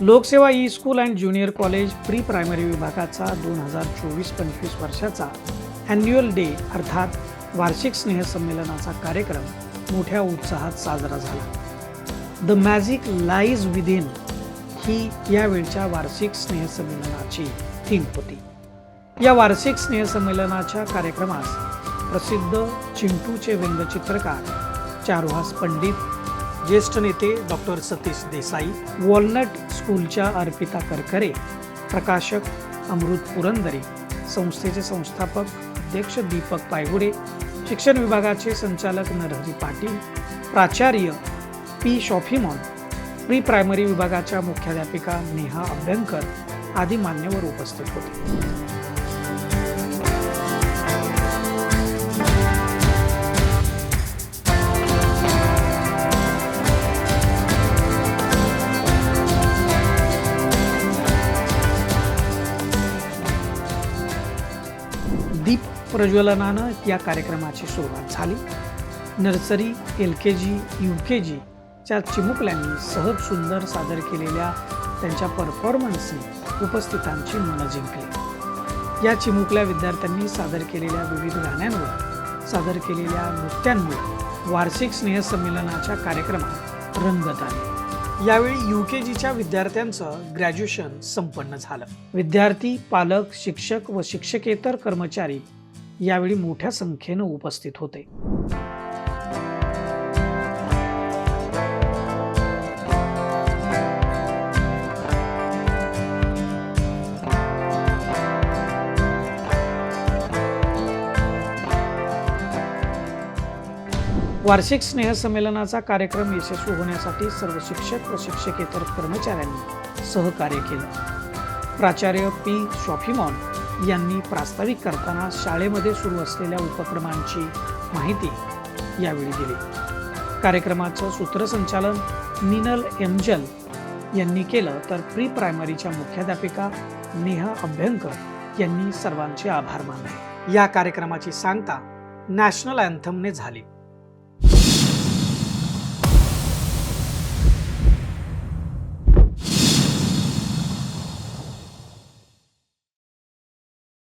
Lokseva E school and junior college pre primary विभागाचा दोन हजार चोवीस पंचवीस वर्षाचा ॲन्युअल डे अर्थात वार्षिक स्नेहसंमेलनाचा कार्यक्रम मोठ्या उत्साहात साजरा झाला. द मॅजिक लाईज विदिन ही यावेळच्या वार्षिक स्नेहसंमेलनाची थीम होती. या वार्षिक स्नेहसंमेलनाच्या कार्यक्रमास प्रसिद्ध चिंटूचे व्यंगचित्रकार चारुहास पंडित ज्येष्ठ नेते डॉक्टर सतीश देसाई वॉलनट स्कूलच्या अर्पिता करकरे प्रकाशक अमृत पुरंदरे संस्थेचे संस्थापक अध्यक्ष दीपक पायगुडे शिक्षण विभागाचे संचालक नरहरी पाटील प्राचार्य पी शॉफिमॉन प्री प्रायमरी विभागाच्या मुख्याध्यापिका नेहा अभ्यंकर आदी मान्यवर उपस्थित होते. दीप प्रज्वलनानं या कार्यक्रमाची सुरुवात झाली. Nursery L K G U K जीच्या चिमुकल्यांनी सहज सुंदर सादर केलेल्या त्यांच्या परफॉर्मन्सने उपस्थितांची मनं जिंकली. या चिमुकल्या विद्यार्थ्यांनी सादर केलेल्या विविध गाण्यांवर सादर केलेल्या नृत्यांमुळे वार्षिक स्नेहसंमेलनाच्या कार्यक्रमात रंगत आली. यावेळी यू के जीच्या विद्यार्थ्यांचं ग्रॅज्युएशन संपन्न झालं. विद्यार्थी पालक शिक्षक व शिक्षकेतर कर्मचारी यावेळी मोठ्या संख्येनं उपस्थित होते. वार्षिक स्नेहसंमेलनाचा कार्यक्रम यशस्वी होण्यासाठी सर्व शिक्षक व शिक्षकेतर कर्मचाऱ्यांनी सहकार्य केलं. प्राचार्य पी. शॉफिमॉन यांनी प्रास्ताविक करताना शाळेमध्ये सुरू असलेल्या उपक्रमांची माहिती यावेळी दिली. कार्यक्रमाचं सूत्रसंचालन निनल एमजल यांनी केलं तर प्री प्रायमरीच्या मुख्याध्यापिका नेहा अभ्यंकर यांनी सर्वांचे आभार मानले. या कार्यक्रमाची सांगता नॅशनल अँथमने झाली.